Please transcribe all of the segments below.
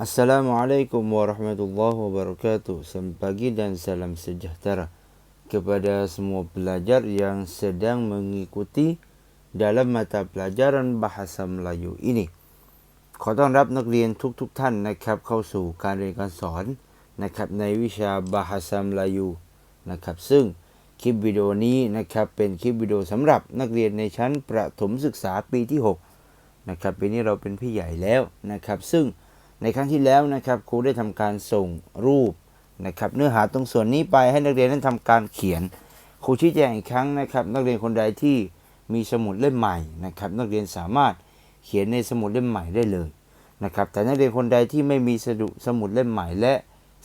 Assalamualaikum warahmatullahi wabarakatuh. Selamat pagi dan salam sejahtera kepada semua pelajar yang sedang mengikuti dalam mata pelajaran bahasa Melayu ini. ขอต้อนรับนักเรียนทุกๆทท่านนะครับ เข้าสู่การเรียนการสอนนะครับ ในวิชาบาฮาซัมลายูนะครับ ซึ่งคลิปวิดีโอนี้นะครับ เป็นคลิปวิดีโอสำหรับนักเรียนในชั้นประถมศึกษาปีที่ 6 นะครับ ปีนี้เราเป็นพี่ใหญ่แล้วนะครับ ซึ่ง ในครั้งที่แล้วนะครับครูได้ทำการส่งรูปนะครับเนื้อหาตรงส่วนนี้ไปให้นักเรียนนั้นทำการเขียน ครูชี้แจงอีกครั้งนะครับ นักเรียนคนใดที่มีสมุดเล่มใหม่นะครับ นักเรียนสามารถเขียนในสมุดเล่มใหม่ได้เลยนะครับ แต่นักเรียนคนใดที่ไม่มีสดุสมุดเล่มใหม่ และ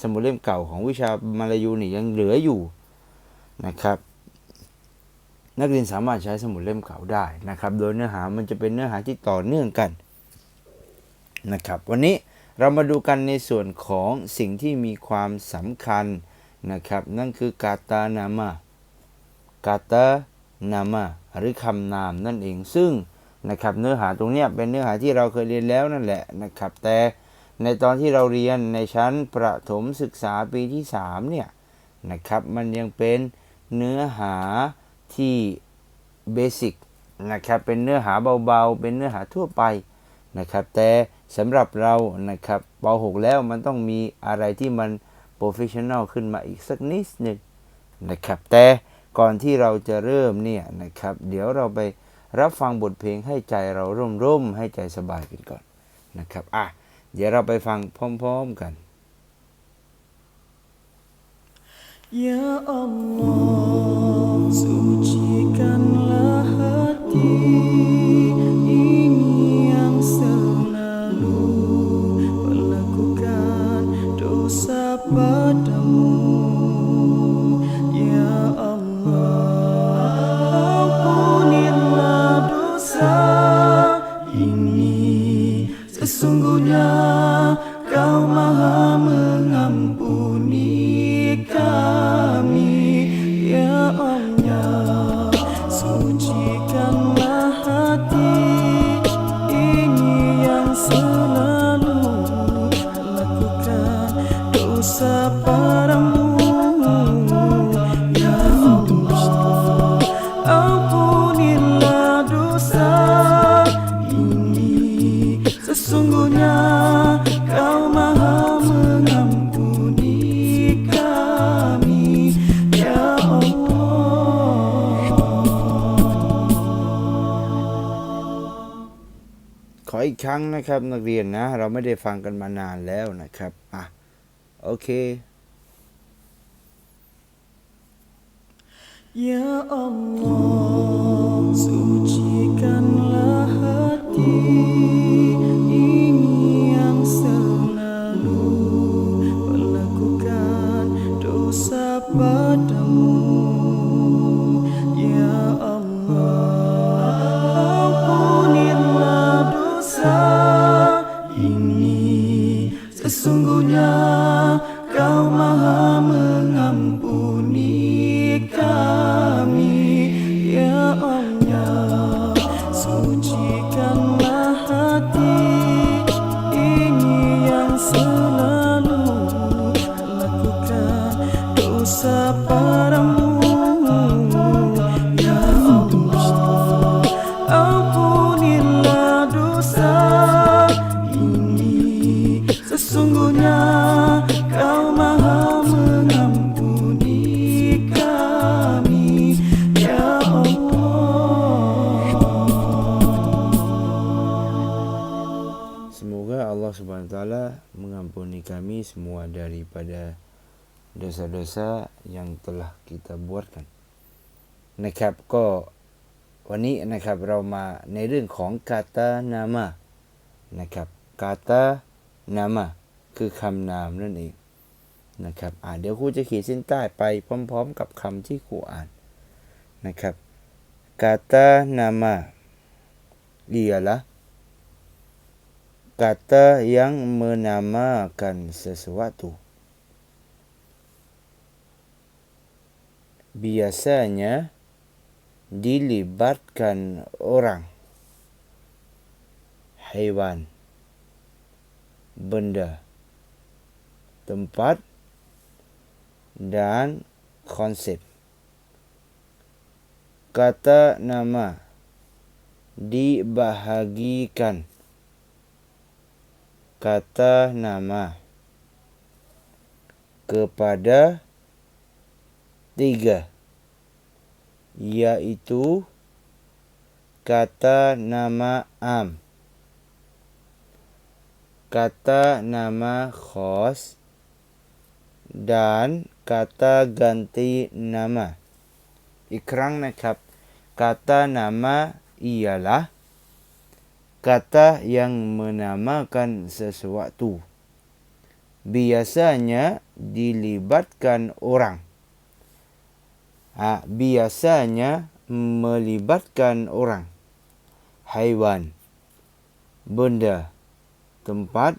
สมุดเล่มเก่าของวิชามาลายูนี่ยังเหลืออยู่นะครับ นักเรียนสามารถใช้สมุดเล่มเก่าได้นะครับ โดยเนื้อหามันจะเป็นเนื้อหาที่ต่อเนื่องกันนะครับ วันนี้ เรามาดูกันในส่วนของสิ่งที่มีความสำคัญนะครับ นั่นคือกาตานามากาตานามะหรือคำนามนั่นเองซึ่งนะครับเนื้อหาตรงนี้เป็นเนื้อหาที่เราเคยเรียนแล้วนั่นแหละนะครับ แต่ในตอนที่เราเรียนในชั้นประถมศึกษาปีที่3เนี่ยนะครับมันยังเป็นเนื้อหาที่เบสิกนะครับเป็นเนื้อหาเบาๆ เป็นเนื้อหาทั่วไปนะครับแต่สำหรับเรานะครับป .6 แล้วมันต้องมีอะไรที่มันโปรเฟชชั่นแนลขึ้นมาอีกสักนิดหนึ่งนะครับ แต่ก่อนที่เราจะเริ่มเนี่ยนะครับ เดี๋ยวเราไปรับฟังบทเพลงให้ใจเราร่มร่มให้ใจสบายกันก่อนนะครับอะเดี๋ยวเราไปฟังพร้อม ๆกัน Ya Allah, sucikanlah รั้งนะครับ นักเรียนนะ เราไม่ได้ฟังกันมานานแล้วนะครับอะโอเค Ya Allah, Ya Allah Subhanahu Wa Taala mengampuni kami semua daripada dosa-dosa yang telah kita buatkan นะครับก็วันนี้นะครับเรามาในเรื่องของกาตานามานะครับกาตานามาคือคำนามนั่นเองนะครับอ่าเดี๋ยวครูจะขีดเส้นใต้ไปพร้อม ๆ กับคำที่ครูอ่านนะครับกาตานามา ialah kata yang menamakan sesuatu. Biasanya dilibatkan orang, hewan, benda tempat dan konsep kata nama dibahagikan kata nama kepada tiga yaitu kata nama am kata nama khos dan kata ganti nama อีกครั้งนะครับ kata nama ialah kata yang menamakan sesuatu. Biasanya dilibatkan orang. Ha, biasanya melibatkan orang. Haiwan benda tempat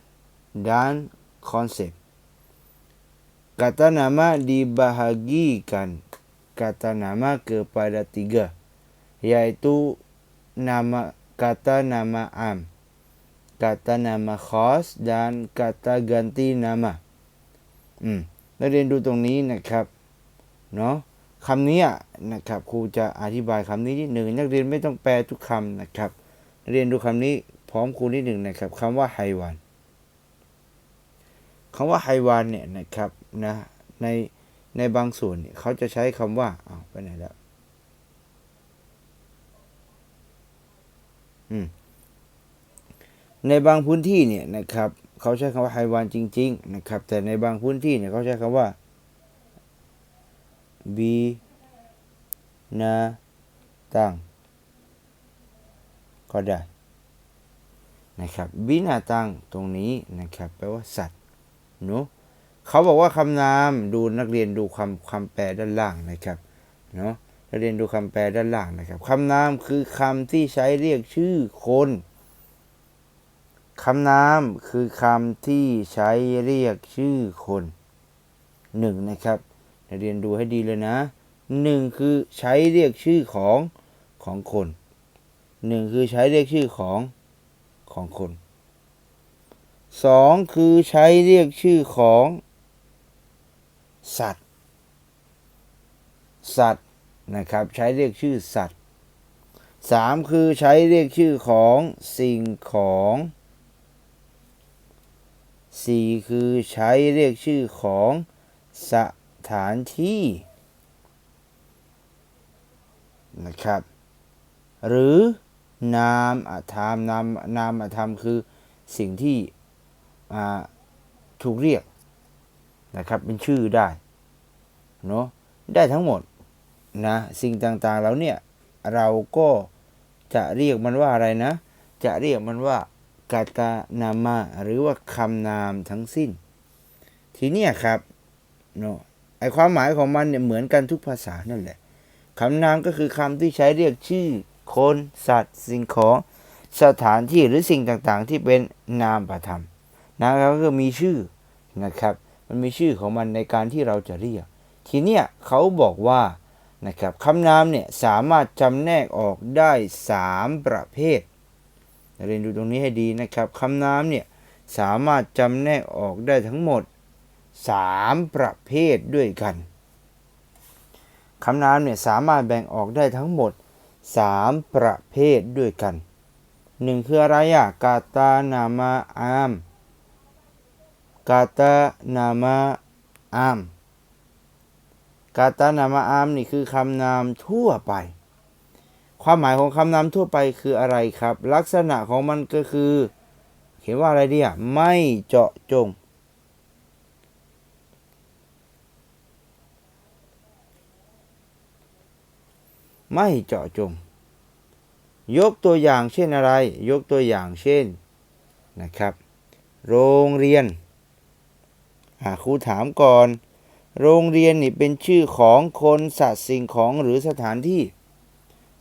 dan konsep. Kata nama dibahagikan. Kata nama kepada tiga yaitu nama kata nama am kata nama khas dan kata ganti nama อืมนักเรียนดูตรงนี้นะครับ เนาะคำนี้นะครับครูจะอธิบายคำนี้นิดหนึ่งนักเรียนไม่ต้องแปลทุกคำนะครับ เรียนดูคำนี้พร้อมครูนิดหนึ่งนะครับคำว่าไฮวานคำว่าไฮวานเนี่ยนะครับนะในในบางส่วนเนี่ยเขาจะใช้คำว่าอ้าวไปไหนแล้วอืม ในบางพื้นที่เนี่ยนะครับ เขาใช้คำว่าไฮวานจริง ๆ นะครับ แต่ในบางพื้นที่เนี่ยเขาใช้คำว่าบีนาตังก็ได้นะครับบีนาตังตรงนี้นะครับแปลว่าสัตว์เนาะเขาบอกว่าคำนามดูนักเรียนดูคำคำแปลด้านล่างนะครับเนาะ นักเรียนดูคำแปลด้านล่างนะครับคำนามคือคำที่ใช้เรียกชื่อคนคำนามคือคำที่ใช้เรียกชื่อคนหนึ่งนะครับนักเรียนดูให้ดีเลยนะหนึ่งคือใช้เรียกชื่อของของคนหนึ่งคือใช้เรียกชื่อของของคนสองคือใช้เรียกชื่อของ สัตว์ สัตว์ นะครับ ใช้เรียกชื่อสัตว์สามคือใช้เรียกชื่อของสิ่งของสี่คือใช้เรียกชื่อของสถานที่นะครับ หรือนามธรรมนามนามธรรมคือสิ่งที่อ่าถูกเรียกนะครับเป็นชื่อได้เนาะได้ทั้งหมด นะสิ่งต่างๆแล้วเนี่ยเราก็จะเรียกมันว่าอะไรนะ จะเรียกมันว่ากาตานามะหรือว่าคำนามทั้งสิ้น ทีนี้ครับเนาะไอความหมายของมันเนี่ยเหมือนกันทุกภาษานั่นแหละคำนามก็คือคำที่ใช้เรียกชื่อ คน สัตว์ สิ่งของสถานที่หรือสิ่งต่างๆ ที่เป็นนามประธรรมนะครับก็มีชื่อนะครับ มันมีชื่อของมันในการที่เราจะเรียก ทีเนี้ยเขาบอกว่า นะครับคำนามเนี่ยสามารถจำแนกออกได้ 3 ประเภท เรียนดูตรงนี้ให้ดีนะครับคำนามเนี่ยสามารถจำแนกออกได้ทั้งหมด 3 ประเภทด้วยกันคำนามเนี่ยสามารถแบ่งออกได้ทั้งหมด 3 ประเภทด้วยกันหนึ่งคืออะไรอะกาตานามาอามกาตานามาอาม กาตานามาอามนี่คือคำนามทั่วไป ความหมายของคำนามทั่วไปคืออะไรครับ ลักษณะของมันก็คือ เขียนว่าอะไรดีอะไม่เจาะจง ไม่เจาะจง ยกตัวอย่างเช่นอะไร ยกตัวอย่างเช่นนะครับ โรงเรียนอ่าครูถามก่อน โรงเรียนนี่เป็นชื่อของคนสัตว์สิ่งของหรือสถานที่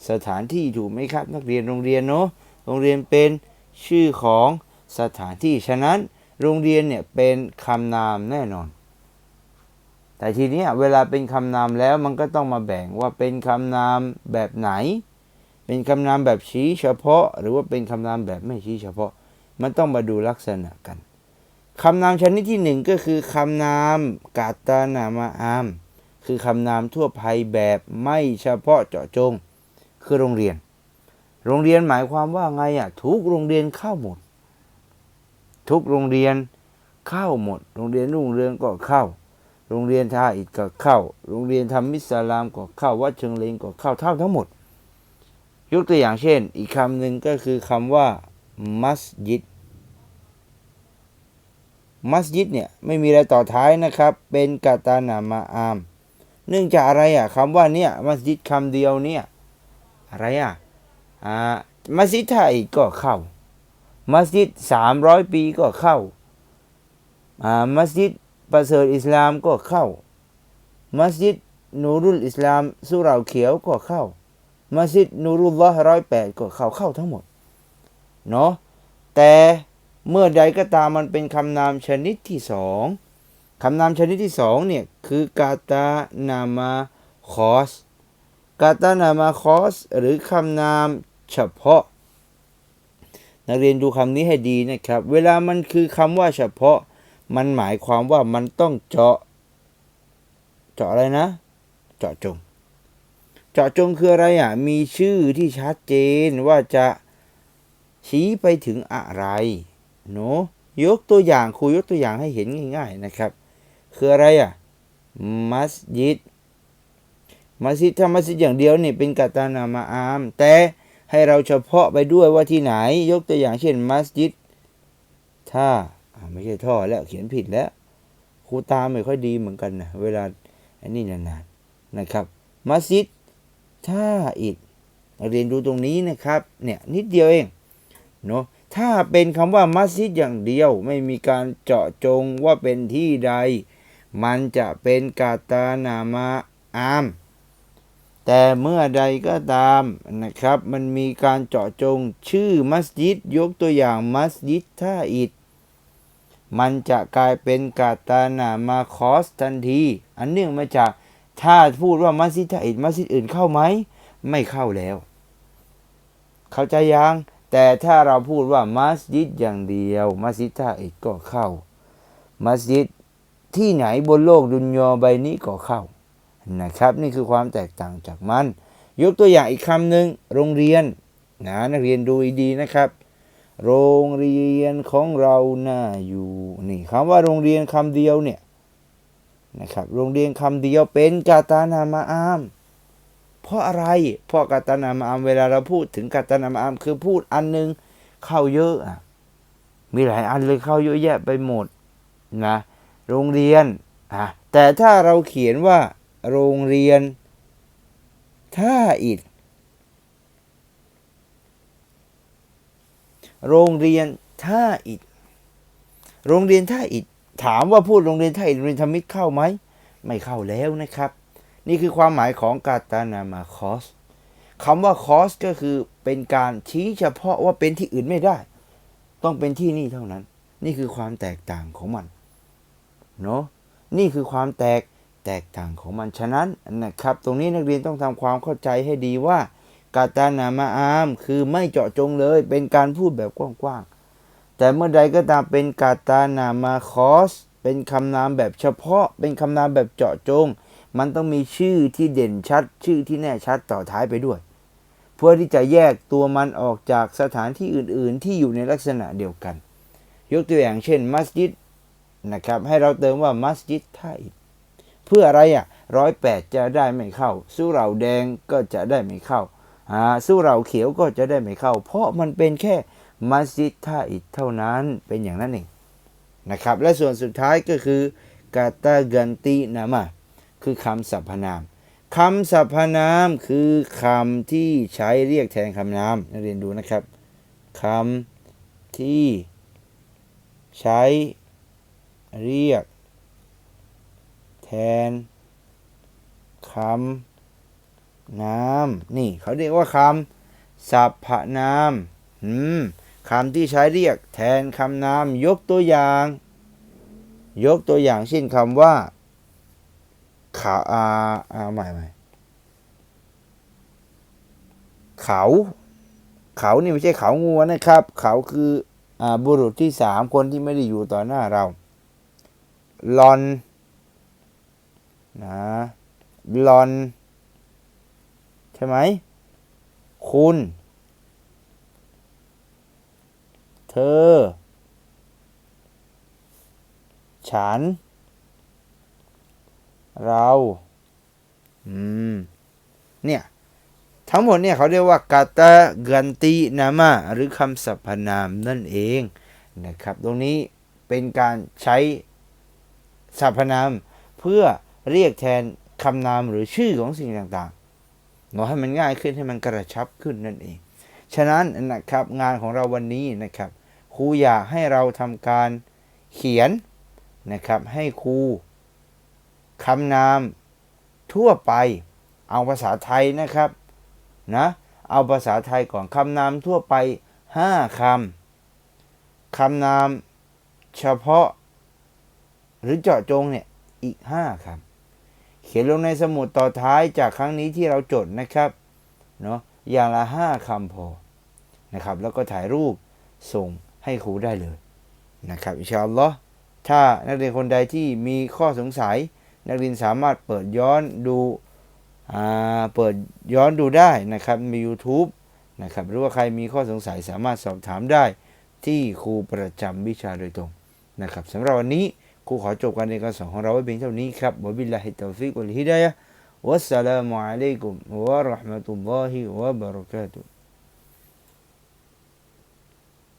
สถานที่ถูกไหมครับ นักเรียนโรงเรียนเนาะโรงเรียนเป็นชื่อของสถานที่ ฉะนั้นโรงเรียนเนี่ยเป็นคำนามแน่นอน แต่ทีนี้เวลาเป็นคำนามแล้วมันก็ต้องมาแบ่งว่าเป็นคำนามแบบไหน เป็นคำนามแบบชี้เฉพาะ หรือว่าเป็นคำนามแบบไม่ชี้เฉพาะ มันต้องมาดูลักษณะกัน คำนามชนิดที่หนึ่งก็คือคำนามกาตานามาอาม คือคำนามทั่วไปแบบไม่เฉพาะเจาะจง คือโรงเรียน โรงเรียนหมายความว่าไงอะทุกโรงเรียนเข้าหมด ทุกโรงเรียนเข้าหมด โรงเรียนรุ่งเรืองก็เข้า โรงเรียนท่าอิฐก็เข้า โรงเรียนธรรมิสลามก็เข้า วัดเชิงเลงก็เข้าเท่าทั้งหมด ยกตัวอย่างเช่น อีกคำหนึ่งก็คือคำว่ามัสยิด มัสยิดเนี่ยไม่มีอะไรต่อท้ายนะครับ เป็นกาตานามาอาม เนื่องจากอะไรอะคำว่าเนี่ยมัสยิดคำเดียวเนี่ยอะไรอะอ่ามัสยิดไทยก็เข้า มัสยิดสามร้อยปีก็เข้าอ่ามัสยิดประเสริฐอิสลามก็เข้า มัสยิดนูรุลอิสลามสุราเขียวก็เข้า มัสยิดนูรุลลอฮ์ร้อยแปดก็เข้าเข้าทั้งหมดเนาะแต่ เมื่อใดก็ตามมันเป็นคำนามชนิดที่สองคำนามชนิดที่สองเนี่ยคือกาตานามาคอสกาตานามาคอสหรือคำนามเฉพาะ นักเรียนดูคำนี้ให้ดีนะครับ เวลามันคือคำว่าเฉพาะ มันหมายความว่ามันต้องเจาะ เจาะอะไรนะ เจาะจง เจาะจงคืออะไรอะ มีชื่อที่ชัดเจนว่าจะชี้ไปถึงอะไร เนาะยกตัวอย่างครูยกตัวอย่างให้เห็นง่าย ๆนะครับ คืออะไรอะ มัสยิด มัสยิดถ้ามัสยิดอย่างเดียวนี่เป็นกาตานามาอาม แต่ให้เราเฉพาะไปด้วยว่าที่ไหน ยกตัวอย่างเช่น มัสยิดท่าไม่ใช่ท่อแล้วเขียนผิดแล้วครูตามไม่ค่อยดีเหมือนกันนะเวลาอันนี้นานๆนะครับ มัสยิดท่าอิฐเรียนดูตรงนี้นะครับ เนี่ยนิดเดียวเองเนาะ ถ้าเป็นคำว่ามัสยิดอย่างเดียวไม่มีการเจาะจงว่าเป็นที่ใด มันจะเป็นกาตานามาอาม แต่เมื่อใดก็ตามนะครับ มันมีการเจาะจงชื่อมัสยิดยกตัวอย่างมัสยิดท่าอิฐมันจะกลายเป็นกาตานามาคอสทันที อันเนื่องมาจากถ้าพูดว่ามัสยิดท่าอิฐมัสยิดอื่นเข้าไหม ไม่เข้าแล้ว เข้าใจยัง แต่ถ้าเราพูดว่ามัสยิดอย่างเดียว มัสยิดท่าอิฐก็เข้า มัสยิดที่ไหนบนโลกดุนยอใบนี้ก็เข้านะครับ นี่คือความแตกต่างจากมัน ยกตัวอย่างอีกคำหนึ่งโรงเรียนนะนักเรียนดูดีนะครับ โรงเรียนของเราน่าอยู่นี่คำว่าโรงเรียนคำเดียวเนี่ยนะครับโรงเรียนคำเดียวเป็นกาตานามาอาม เพราะอะไร เพราะกาตนามาอามเวลาเราพูดถึงกาตนามาอามคือพูดอันหนึงเข้าเยอะมีหลายอันเลยเข้าเยอะแยะไปหมดนะโรงเรียนอะแต่ถ้าเราเขียนว่า โรงเรียนท่าอิฐโรงเรียนท่าอิฐโรงเรียนท่าอิฐถามว่าพูดโรงเรียนท่าอิฐโรงเรียนธรรมิตรเข้าไหมไม่เข้าแล้วนะครับ นี่คือความหมายของกาตานามาคอสคำว่าคอสก็คือเป็นการชี้เฉพาะว่าเป็นที่อื่นไม่ได้ ต้องเป็นที่นี่เท่านั้น นี่คือความแตกต่างของมันเนาะนี่คือความแตกแตกต่างของมันฉะนั้นนะครับ ตรงนี้นักเรียนต้องทำความเข้าใจให้ดีว่ากาตานามาอามคือไม่เจาะจงเลย เป็นการพูดแบบกว้างๆแต่เมื่อใดก็ตามเป็นกาตานามาคอสเป็นคำนามแบบเฉพาะ เป็นคำนามแบบเจาะจง มันต้องมีชื่อที่เด่นชัด ชื่อที่แน่ชัดต่อท้ายไปด้วย เพื่อที่จะแยกตัวมันออกจากสถานที่อื่น ๆ ที่อยู่ในลักษณะเดียวกัน ยกตัวอย่างเช่นมัสยิดนะครับ ให้เราเติมว่ามัสยิดท่าอิฐเพื่ออะไรอะร้อยแปดจะได้ไม่เข้า สู้เราแดงก็จะได้ไม่เข้าอ่าสู้เราเขียวก็จะได้ไม่เข้า เพราะมันเป็นแค่มัสยิดท่าอิฐเท่านั้นเป็นอย่างนั้นเองนะครับ และส่วนสุดท้ายก็คือกาตากันตินามา คือคำสรรพนามคำสรรพนามคือคำที่ใช้เรียกแทนคำนามนักเรียนดูนะครับคำที่ใช้เรียก แทนคำนามนี่เขาเรียกว่าคำสรรพนามคำที่ใช้เรียกแทนคำนามยกตัวอย่าง ยกตัวอย่างเช่นคำว่า ขาอ่าอ่าใหม่ใหม่เขา เขานี่ไม่ใช่เขางัวนะครับ เขาคืออ่าบุรุษที่สามคนที่ไม่ได้อยู่ต่อหน้าเราลอนนะลอน ใช่ไหม คุณ เธอ ฉัน เรา อืม เนี่ย ทั้งหมดเนี่ยเขาเรียกว่ากาตากันตินามาหรือคำสรรพนามนั่นเองนะครับ ตรงนี้เป็นการใช้สรรพนาม เพื่อเรียกแทนคำนามหรือชื่อของสิ่งต่างๆเนาะให้มันง่ายขึ้นให้มันกระชับขึ้นนั่นเอง ฉะนั้นนะครับงานของเราวันนี้นะครับครูอยากให้เราทำการเขียนนะครับให้ครู คำนามทั่วไป เอาภาษาไทยนะครับนะเอาภาษาไทยก่อนคำนามทั่วไป 5คำคำนามเฉพาะ หรือเจาะจงเนี่ยอีก 5คำเขียนลงในสมุดต่อท้ายจากครั้งนี้ที่เราจดนะครับเนาะอย่างละ 5คำพอนะครับ แล้วก็ถ่ายรูปส่งให้ครูได้เลยนะครับ อินชาอัลลอฮ์ถ้านักเรียนคนใดที่มีข้อสงสัย นักเรียนสามารถเปิดย้อนดูอ่าเปิดย้อนดูได้นะครับมี YouTube นะครับหรือว่าใครมีข้อสงสัยสามารถสอบถามได้ที่ครูประจำวิชาโดยตรงนะครับสำหรับวันนี้ครูขอจบการเรียนการสอนของเราไว้เพียงเท่านี้ครับวบิลลาฮิตตอฟิกวัลฮิดายะฮ์วัสสลามุอะลัยกุมวะราะห์มะตุลลอฮิวะบะเราะกาตุฮ์